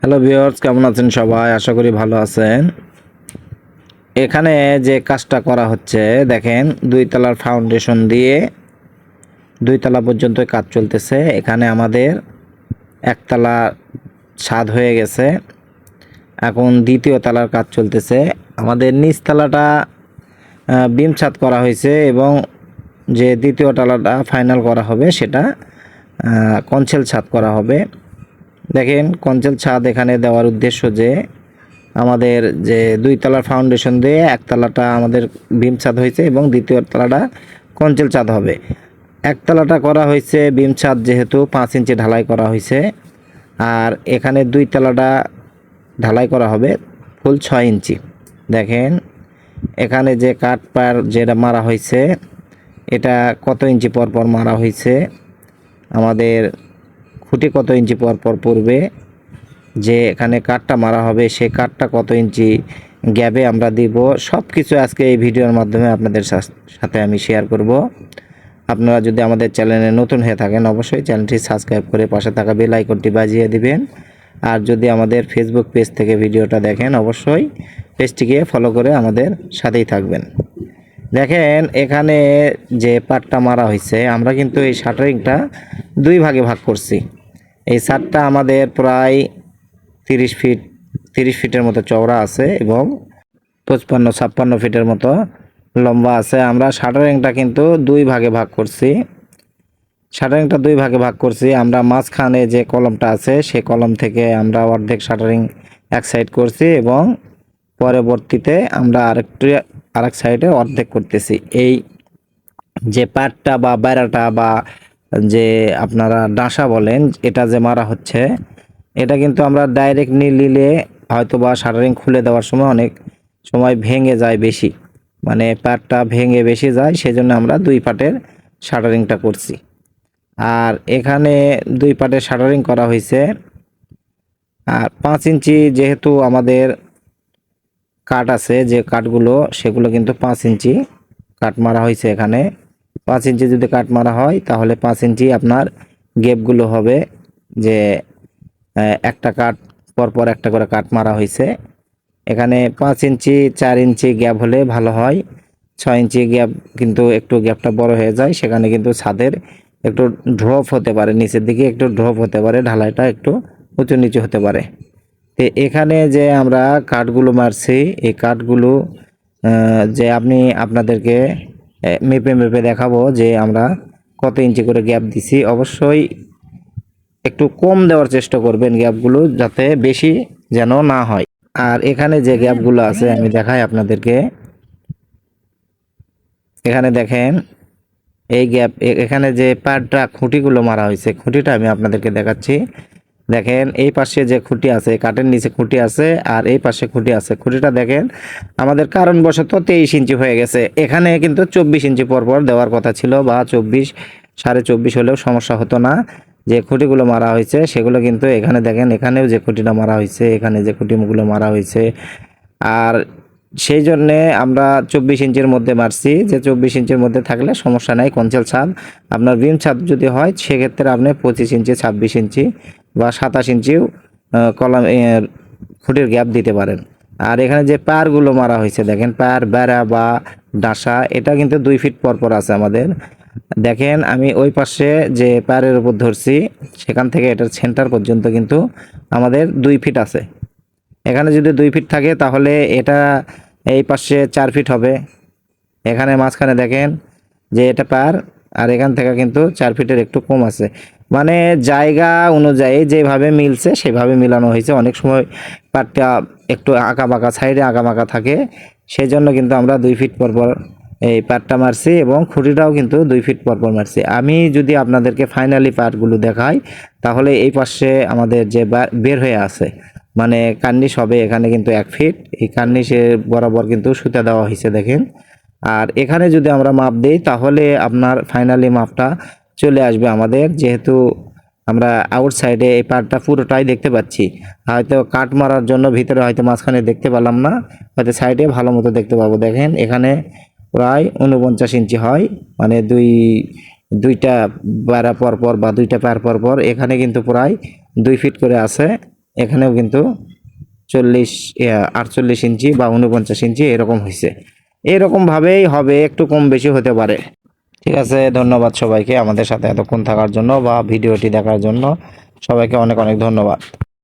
Hello viewers কেমন আছেন সবাই? আশা করি ভালো আছেন। এখানে যে কাজটা করা হচ্ছে, দেখেন, দুই তলার ফাউন্ডেশন দিয়ে দুই তলা পর্যন্ত কাজ চলতেছে। এখানে আমাদের একতলা ছাদ হয়ে গেছে। এখন দ্বিতীয় তলার কাজ চলতেছে। আমাদের নিচতলাটা বিম ছাদ করা হয়েছে এবং যে দ্বিতীয় তলাটা ফাইনাল করা হবে, সেটা কনসেল ছাদ করা হবে। দেখেন, কঞ্চল ছাদ এখানে দেওয়ার উদ্দেশ্য যে আমাদের যে দুই তলার ফাউন্ডেশন দিয়ে একতলাটা আমাদের বিম ছাদ হয়েছে এবং দ্বিতীয় তলাটা কঞ্চল ছাদ হবে। একতলাটা করা হয়েছে বিম ছাদ যেহেতু পাঁচ ইঞ্চি ঢালাই করা হয়েছে আর এখানে দুই তলাটা ঢালাই করা হবে ফুল ছয় ইঞ্চি। দেখেন, এখানে যে কাঠ পার যেটা মারা হয়েছে, এটা কত ইঞ্চি পর পর মারা হয়েছে? আমাদের খুঁটি কত ইঞ্চি পর পর পড়বে? যে এখানে কাঠটা মারা হবে, সে কাঠটা কত ইঞ্চি গ্যাবে আমরা দিব? সব কিছু আজকে এই ভিডিওর মাধ্যমে আপনাদের সাথে আমি শেয়ার করব। আপনারা যদি আমাদের চ্যানেলে নতুন হয়ে থাকেন, অবশ্যই চ্যানেলটি সাবস্ক্রাইব করে পাশে থাকা বেল আইকনটি বাজিয়ে দিবেন। আর যদি আমাদের ফেসবুক পেজ থেকে ভিডিওটা দেখেন, অবশ্যই পেজটিকে ফলো করে আমাদের সাথেই থাকবেন। দেখেন, এখানে যে পাটটা মারা হয়েছে আমরা কিন্তু এই শাটারিংটা দুই ভাগে ভাগ করছি। এই ছাদটা আমাদের প্রায় তিরিশ ফিট, তিরিশ ফিটের মতো চওড়া আছে এবং পঁচপান্ন, ছাপ্পান্ন ফিটের মতো লম্বা আছে। আমরা শাটারিংটা কিন্তু দুই ভাগে ভাগ করছি। শাটারিংটা দুই ভাগে ভাগ করছি। আমরা মাঝখানে যে কলমটা আছে সেই কলম থেকে আমরা অর্ধেক শাটারিং এক সাইড করছি এবং পরবর্তীতে আমরা আরেকটু, আরেক সাইডে অর্ধেক করতেছি। এই যে পাটটা বা বেড়াটা বা যে আপনারা ডাঁসা বলেন, এটা যে মারা হচ্ছে, এটা কিন্তু আমরা ডাইরেক্ট নিলে হয়তো বা শাটারিং খুলে দেওয়ার সময় অনেক সময় ভেঙে যায় বেশি। মানে পাটটা ভেঙে বেশি যায়, সেজন্য আমরা দুই পাটের শাটারিংটা করছি। আর এখানে দুই পাটের শাটারিং করা হয়েছে। আর পাঁচ ইঞ্চি যেহেতু আমাদের কাঠ আছে, যে কাঠগুলো, সেগুলো কিন্তু পাঁচ ইঞ্চি কাঠ মারা হয়েছে এখানে। পাঁচ ইঞ্চি যদি কাঠ মারা হয়, তাহলে পাঁচ ইঞ্চি আপনার গেপগুলো হবে যে একটা কাঠ পরপর একটা করে কাঠ মারা হয়েছে। এখানে পাঁচ ইঞ্চি, চার ইঞ্চি গ্যাপ হলে ভালো হয়। ছয় ইঞ্চি গ্যাপ কিন্তু একটু গ্যাপটা বড় হয়ে যায়, সেখানে কিন্তু ছাদের একটু ড্রপ হতে পারে, নিচের দিকে একটু ড্রপ হতে পারে, ঢালাইটা একটু উঁচু নিচু হতে পারে। তো এখানে যে আমরা কাঠগুলো মারছি, এই কাঠগুলো যে আপনি আপনাদেরকে মেপে মেপে দেখাবো যে আমরা কত ইঞ্চি করে গ্যাপ দিছি। অবশ্যই একটু কম দেওয়ার চেষ্টা করবেন গ্যাপগুলো যাতে বেশি যেন না হয়। আর এখানে যে গ্যাপগুলো আছে, আমি দেখাই আপনাদেরকে। এখানে দেখেন, এই গ্যাপ এখানে যে পাটটা খুঁটিগুলো মারা হয়েছে, খুঁটিটা আমি আপনাদেরকে দেখাচ্ছি। দেখেন, এই পাশে যে খুঁটি আছে, কাঠের নিচে খুঁটি আছে, আর এই পাশে খুঁটি আছে। খুঁটিটা দেখেন, আমাদের কারণবশত তেইশ ইঞ্চি হয়ে গেছে। এখানে কিন্তু চব্বিশ ইঞ্চি পরপর দেওয়ার কথা ছিল, বা চব্বিশ, সাড়ে চব্বিশ হলেও সমস্যা হতো না। যে খুঁটিগুলো মারা হয়েছে, সেগুলো কিন্তু এখানে দেখেন, এখানেও যে খুঁটিটা মারা হয়েছে, এখানে যে খুঁটিগুলো মারা হয়েছে। আর সেই জন্যে আমরা চব্বিশ ইঞ্চির মধ্যে মারছি। যে চব্বিশ ইঞ্চির মধ্যে থাকলে সমস্যা নাই কঞ্চেল ছাদ। আপনার বিম ছাদ যদি হয়, সেক্ষেত্রে আপনি পঁচিশ ইঞ্চি, ছাব্বিশ ইঞ্চি বা সাতাশ ইঞ্চিও কলাম এ, খুঁটির গ্যাপ দিতে পারেন। আর এখানে যে পায়ারগুলো মারা হয়েছে দেখেন পায়ার বেড়া বা ডাসা এটা কিন্তু দুই ফিট পর পর আছে আমাদের। দেখেন আমি ওই পাশে যে পায়ারের উপর ধরছি সেখান থেকে এটার সেন্টার পর্যন্ত কিন্তু আমাদের দুই ফিট আছে। এখানে যদি দুই ফিট থাকে তাহলে এটা এই পাশে চার ফিট হবে। এখানে মাঝখানে দেখেন যে এটা পার আর এখান থেকে কিন্তু চার ফিটের একটু কম আছে। মানে জায়গা অনুযায়ী যেভাবে মিলছে, সেভাবে মিলানো হয়েছে। অনেক সময় পাটটা একটু আঁকা বাঁকা সাইডে আঁকা বাঁকা থাকে। সেই জন্য কিন্তু আমরা দুই ফিট পর পর এই পাটটা মারছি এবং খুঁটিটাও কিন্তু দুই ফিট পর পর মারছি। আমি যদি আপনাদেরকে ফাইনালি পাটগুলো দেখাই, তাহলে এই পাশে আমাদের যে বের হয়ে আছে মানে কার্নিশ হবে এখানে কিন্তু এক ফিট। এই কার্নিশের বরাবর কিন্তু সুতা দেওয়া হয়েছে, দেখেন। আর এখানে যদি আমরা মাপ দিই, তাহলে আপনার ফাইনালি মাপটা চলে আসবে আমাদের, যেহেতু আমরা আউট সাইডে এই পার্টটা পুরোটাই দেখতে পাচ্ছি। হয়তো কাট মারার জন্য ভিতরে হয়তো মাঝখানে দেখতে পেলাম না, হয়তো সাইডে ভালো মতো দেখতে পাবো। দেখেন, এখানে প্রায় উনপঞ্চাশ ইঞ্চি হয় মানে দুই, দুইটা বেড়া পর পর বা দুইটা পার পর পর, এখানে কিন্তু প্রায় দুই ফিট করে আছে, এখানেও কিন্তু চল্লিশ আটচল্লিশ ইঞ্চি বা উনপঞ্চাশ ইঞ্চি এরকম হয়েছে এরকমভাবেই হবে, একটু কম বেশি হতে পারে। ঠিক আছে, ধন্যবাদ সবাইকে আমাদের সাথে এতক্ষণ থাকার জন্য বা ভিডিওটি দেখার জন্য। সবাইকে অনেক অনেক ধন্যবাদ।